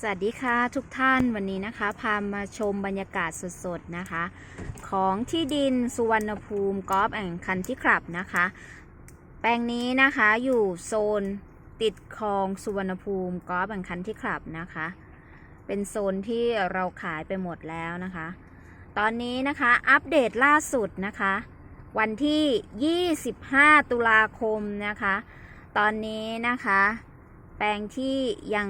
สวัสดีค่ะทุกท่านวันนี้นะคะ พามาชมบรรยากาศสดๆนะคะ ของที่ดินสุวรรณภูมิกอล์ฟแอนด์คันที่คลับนะคะ แปลงนี้นะคะอยู่โซนติดคลองสุวรรณภูมิกอล์ฟแอนด์คันที่คลับนะคะ เป็นโซนที่เราขายไปหมดแล้วนะคะ ตอนนี้นะคะอัปเดตล่าสุดนะคะ วันที่ 25 ตุลาคมนะคะ ตอนนี้นะคะ แปลงที่ยัง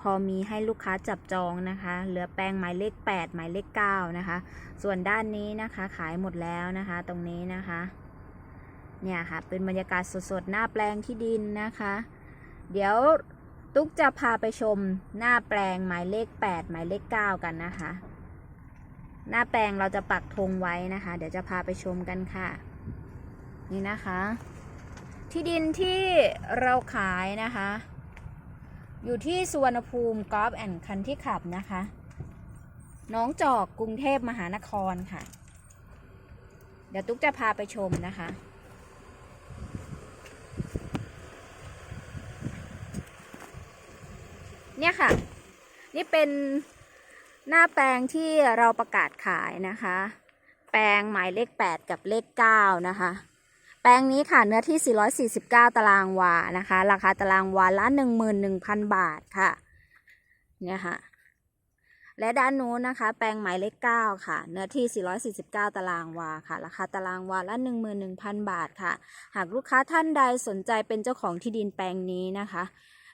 พอมีให้ลูกค้าจับจองนะคะ เหลือแปลงหมายเลข 8 หมายเลข 9 นะคะ ส่วนด้านนี้นะคะขายหมดแล้วนะคะ ตรงนี้นะคะ เนี่ยค่ะ เป็นบรรยากาศสดๆ หน้าแปลงที่ดินนะคะ เดี๋ยวตุ๊กจะพาไปชมหน้าแปลงหมายเลข 8 หมายเลข 9 กันนะคะ หน้าแปลงเราจะปักธงไว้นะคะ เดี๋ยวจะพาไปชมกันค่ะ นี่นะคะ ที่ดินที่เราขายนะคะ อยู่ที่สุวรรณภูมิกอล์ฟแอนด์คันที่ขับนะคะน้องจอกกรุงเทพมหานครค่ะ เดี๋ยวตุ๊กจะพาไปชมนะคะ เนี่ยค่ะ นี่เป็นหน้าแปลงที่เราประกาศขายนะคะ แปลงหมายเลข 8 กับเลข 9 นะคะ แปลงนี้ค่ะเนื้อที่ 449 ตารางวานะคะ ราคาตารางวาละ 11,000 บาทค่ะ เนี่ยค่ะ และด้านนู้นนะคะ แปลงหมายเลข 9 ค่ะ เนื้อที่ 449 ตารางวาค่ะ ราคาตารางวาละ 11,000 บาทค่ะ หากลูกค้าท่านใดสนใจเป็นเจ้าของที่ดินแปลงนี้นะคะ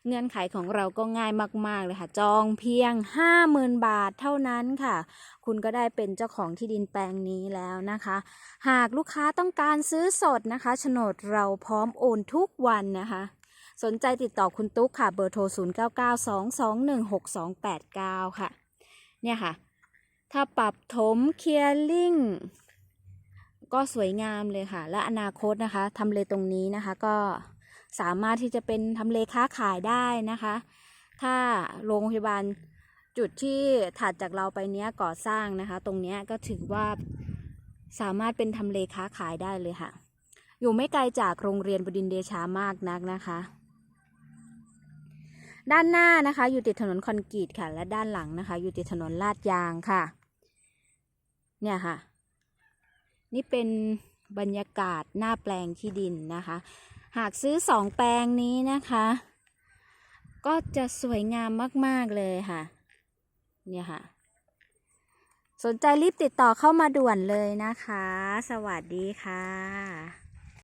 เงื่อนไขของเราก็ง่ายมาก ๆ เลยค่ะ จองเพียง 50,000 บาทเท่านั้นค่ะ คุณก็ได้เป็นเจ้าของที่ดินแปลงนี้แล้วนะคะ หากลูกค้าต้องการซื้อสดนะคะโฉนดเราพร้อมโอนทุกวันนะคะสนใจติดต่อคุณตุ๊กค่ะ เบอร์โทร 0992216289 ค่ะ เนี่ยค่ะ ถ้าปรับถมเคลียร์ลิงก็สวยงามเลยค่ะ และอนาคตนะคะทำเลตรงนี้นะคะก็ สามารถที่จะเป็นทำเลค้าขายได้นะคะ ถ้าโรงพยาบาลจุดที่ถัดจากเราไปเนี้ยก่อสร้างนะคะ ตรงเนี้ยก็ถือว่าสามารถเป็นทำเลค้าขายได้เลยค่ะ อยู่ไม่ไกลจากโรงเรียนบดินเดชามากนักนะคะ ด้านหน้านะคะ อยู่ติดถนนคอนกรีตค่ะ และด้านหลังนะคะ อยู่ติดถนนลาดยางค่ะ เนี่ยค่ะ นี่เป็นบรรยากาศหน้าแปลงที่ดินนะคะ หากซื้อสองแปลงนี้นะคะ ก็จะสวยงามมาก ๆ เลยค่ะ เนี่ยค่ะ สนใจรีบติดต่อเข้ามาด่วนเลยนะคะ สวัสดีค่ะ